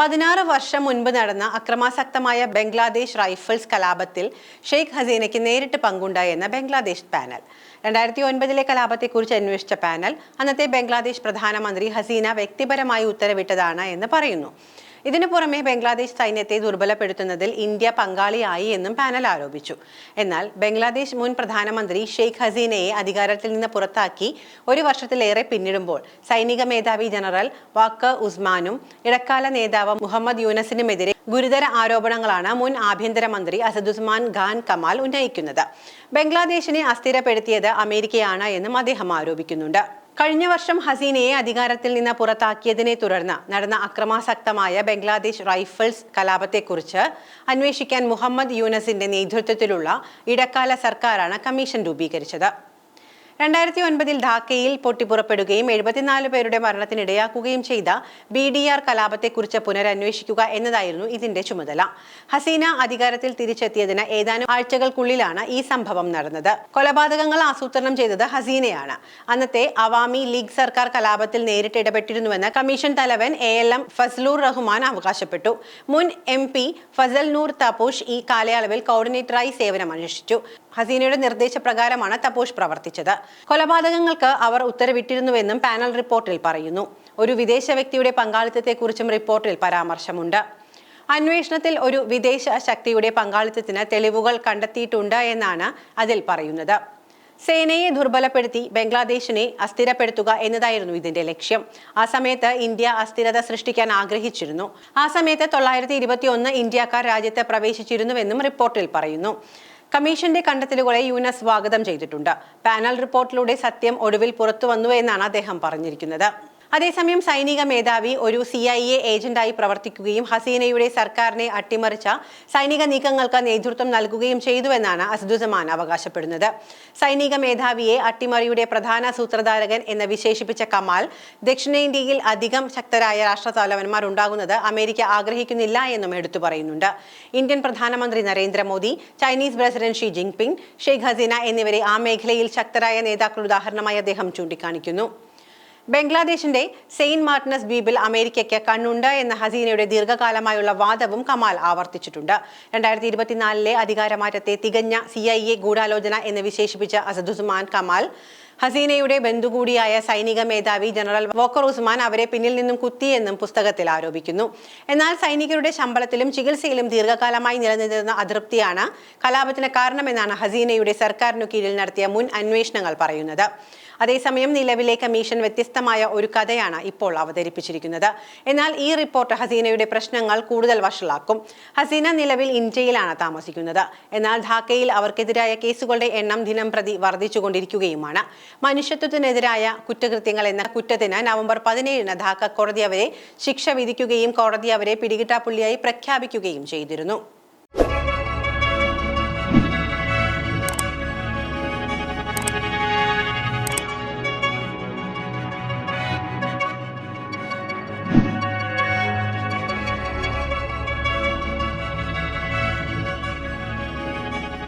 പതിനാറ് വർഷം മുൻപ് നടന്ന അക്രമാസക്തമായ ബംഗ്ലാദേശ് റൈഫിൾസ് കലാപത്തിൽ ഷെയ്ഖ് ഹസീനയ്ക്ക് നേരിട്ട് പങ്കുണ്ടായെന്ന ബംഗ്ലാദേശ് പാനൽ. രണ്ടായിരത്തി ഒൻപതിലെ കലാപത്തെക്കുറിച്ച് അന്വേഷിച്ച പാനൽ അന്നത്തെ ബംഗ്ലാദേശ് പ്രധാനമന്ത്രി ഹസീന വ്യക്തിപരമായി ഉത്തരവിട്ടതാണ് എന്ന് പറയുന്നു. ഇതിനു പുറമെ ബംഗ്ലാദേശ് സൈന്യത്തെ ദുർബലപ്പെടുത്തുന്നതിൽ ഇന്ത്യ പങ്കാളിയായി എന്നും പാനൽ ആരോപിച്ചു. എന്നാൽ ബംഗ്ലാദേശ് മുൻ പ്രധാനമന്ത്രി ഷെയ്ഖ് ഹസീനയെ അധികാരത്തിൽ നിന്ന് പുറത്താക്കി ഒരു വർഷത്തിലേറെ പിന്നിടുമ്പോൾ സൈനിക മേധാവി ജനറൽ വാക്കർ ഉസ്മാനും ഇടക്കാല നേതാവ് മുഹമ്മദ് യൂനസിനുമെതിരെ ഗുരുതര ആരോപണങ്ങളാണ് മുൻ ആഭ്യന്തരമന്ത്രി അസദുസ്മാൻ ഖാൻ കമാൽ ഉന്നയിക്കുന്നത്. ബംഗ്ലാദേശിനെ അസ്ഥിരപ്പെടുത്തിയത് അമേരിക്കയാണ് എന്നും അദ്ദേഹം ആരോപിക്കുന്നുണ്ട്. കഴിഞ്ഞ വർഷം ഹസീനയെ അധികാരത്തിൽ നിന്ന് പുറത്താക്കിയതിനെ തുടർന്ന് നടന്ന അക്രമാസക്തമായ ബംഗ്ലാദേശ് റൈഫിൾസ് കലാപത്തെക്കുറിച്ച് അന്വേഷിക്കാൻ മുഹമ്മദ് യൂനസിന്റെ നേതൃത്വത്തിലുള്ള ഇടക്കാല സർക്കാരാണ് കമ്മീഷൻ രൂപീകരിച്ചത്. രണ്ടായിരത്തി ഒൻപതിൽ ധാക്കയിൽ പൊട്ടിപ്പുറപ്പെടുകയും എഴുപത്തിനാല് പേരുടെ മരണത്തിനിടയാക്കുകയും ചെയ്ത ബി ഡി ആർ കലാപത്തെക്കുറിച്ച് പുനരന്വേഷിക്കുക എന്നതായിരുന്നു ഇതിന്റെ ചുമതല. ഹസീന അധികാരത്തിൽ തിരിച്ചെത്തിയതിന് ഏതാനും ആഴ്ചകൾക്കുള്ളിലാണ് ഈ സംഭവം നടന്നത്. കൊലപാതകങ്ങൾ ആസൂത്രണം ചെയ്തത് ഹസീനയാണ്. അന്നത്തെ അവാമി ലീഗ് സർക്കാർ കലാപത്തിൽ നേരിട്ട് ഇടപെട്ടിരുന്നുവെന്ന് കമ്മീഷൻ തലവൻ A L M Fazlur Rahman അവകാശപ്പെട്ടു. മുൻ എം പി ഫസൽ നൂർ തപോഷ് ഈ കാലയളവിൽ കോർഡിനേറ്ററായി സേവനമനുഷ്ഠിച്ചു. ഹസീനയുടെ നിർദ്ദേശപ്രകാരമാണ് തപോഷ് പ്രവർത്തിച്ചത്. കൊലപാതകങ്ങൾക്ക് അവർ ഉത്തരവിട്ടിരുന്നുവെന്നും പാനൽ റിപ്പോർട്ടിൽ പറയുന്നു. ഒരു വിദേശ വ്യക്തിയുടെ പങ്കാളിത്തത്തെക്കുറിച്ചും റിപ്പോർട്ടിൽ പരാമർശമുണ്ട്. അന്വേഷണത്തിൽ ഒരു വിദേശ ശക്തിയുടെ പങ്കാളിത്തത്തിന് തെളിവുകൾ കണ്ടെത്തിയിട്ടുണ്ട് എന്നാണ് അതിൽ പറയുന്നത്. സേനയെ ദുർബലപ്പെടുത്തി ബംഗ്ലാദേശിനെ അസ്ഥിരപ്പെടുത്തുക എന്നതായിരുന്നു ഇതിന്റെ ലക്ഷ്യം. ആ സമയത്ത് ഇന്ത്യ അസ്ഥിരത സൃഷ്ടിക്കാൻ ആഗ്രഹിച്ചിരുന്നു. ആ സമയത്ത് തൊള്ളായിരത്തി ഇരുപത്തി ഒന്ന് ഇന്ത്യക്കാർ രാജ്യത്ത് പ്രവേശിച്ചിരുന്നുവെന്നും റിപ്പോർട്ടിൽ പറയുന്നു. കമ്മീഷന്റെ കണ്ടെത്തലുകളെ യൂനസ് സ്വാഗതം ചെയ്തിട്ടുണ്ട്. പാനൽ റിപ്പോർട്ടിലൂടെ സത്യം ഒടുവിൽ പുറത്തുവന്നു എന്നാണ് അദ്ദേഹം പറഞ്ഞിരിക്കുന്നത്. അതേസമയം സൈനിക മേധാവി ഒരു സി ഐ എ ഏജന്റായി പ്രവർത്തിക്കുകയും ഹസീനയുടെ സർക്കാരിനെ അട്ടിമറിച്ച സൈനിക നീക്കങ്ങൾക്ക് നേതൃത്വം നൽകുകയും ചെയ്തുവെന്നാണ് അസദുസമാൻ അവകാശപ്പെടുന്നത്. സൈനിക മേധാവിയെ അട്ടിമറിയുടെ പ്രധാന സൂത്രധാരകൻ എന്ന് വിശേഷിപ്പിച്ച കമാൽ ദക്ഷിണേന്ത്യയിൽ അധികം ശക്തരായ രാഷ്ട്രതലവന്മാർ ഉണ്ടാകുന്നത് അമേരിക്ക ആഗ്രഹിക്കുന്നില്ല എന്നും എടുത്തു പറയുന്നുണ്ട്. ഇന്ത്യൻ പ്രധാനമന്ത്രി Narendra Modi Chinese president Xi Jinping Sheikh Hasina എന്നിവരെ ആ മേഖലയിൽ ശക്തരായ നേതാക്കളുടെ ഉദാഹരണമായി അദ്ദേഹം ചൂണ്ടിക്കാണിക്കുന്നു. ബംഗ്ലാദേശിന്റെ സെയിന്റ് മാർട്ടിനസ് ദ്വീപിൽ അമേരിക്കയ്ക്ക് കണ്ണുണ്ട് എന്ന ഹസീനയുടെ ദീർഘകാലമായുള്ള വാദവും കമാൽ ആവർത്തിച്ചിട്ടുണ്ട്. രണ്ടായിരത്തി ഇരുപത്തിനാലിലെ അധികാരമാറ്റത്തെ തികഞ്ഞ സി ഐ എ ഗൂഢാലോചന എന്ന് വിശേഷിപ്പിച്ച അസദുസ്മാൻ കമാൽ ഹസീനയുടെ ബന്ധുകൂടിയായ സൈനിക മേധാവി ജനറൽ വോക്കർ ഉസ്മാൻ അവരെ പിന്നിൽ നിന്നും കുത്തിയെന്നും പുസ്തകത്തിൽ ആരോപിക്കുന്നു. എന്നാൽ സൈനികരുടെ ശമ്പളത്തിലും ചികിത്സയിലും ദീർഘകാലമായി നിലനിന്നിരുന്ന അതൃപ്തിയാണ് കലാപത്തിന് കാരണമെന്നാണ് ഹസീനയുടെ സർക്കാരിനു കീഴിൽ നടത്തിയ മുൻ അന്വേഷണങ്ങൾ പറയുന്നത്. അതേസമയം നിലവിലെ കമ്മീഷൻ വ്യത്യസ്തമായ ഒരു കഥയാണ് ഇപ്പോൾ അവതരിപ്പിച്ചിരിക്കുന്നത്. എന്നാൽ ഈ റിപ്പോർട്ട് ഹസീനയുടെ പ്രശ്നങ്ങൾ കൂടുതൽ വഷളാക്കും. ഹസീന നിലവിൽ ഇന്ത്യയിലാണ് താമസിക്കുന്നത്. എന്നാൽ ധാക്കയിൽ അവർക്കെതിരായ കേസുകളുടെ എണ്ണം ദിനം പ്രതി വർദ്ധിച്ചുകൊണ്ടിരിക്കുകയുമാണ്. മനുഷ്യത്വത്തിനെതിരായ കുറ്റകൃത്യങ്ങൾ എന്ന കുറ്റത്തിന് നവംബർ പതിനേഴിന് ധാക്ക കോടതി അവരെ ശിക്ഷ വിധിക്കുകയും കോടതി അവരെ പിടികിട്ടാപ്പുള്ളിയായി പ്രഖ്യാപിക്കുകയും ചെയ്തിരുന്നു.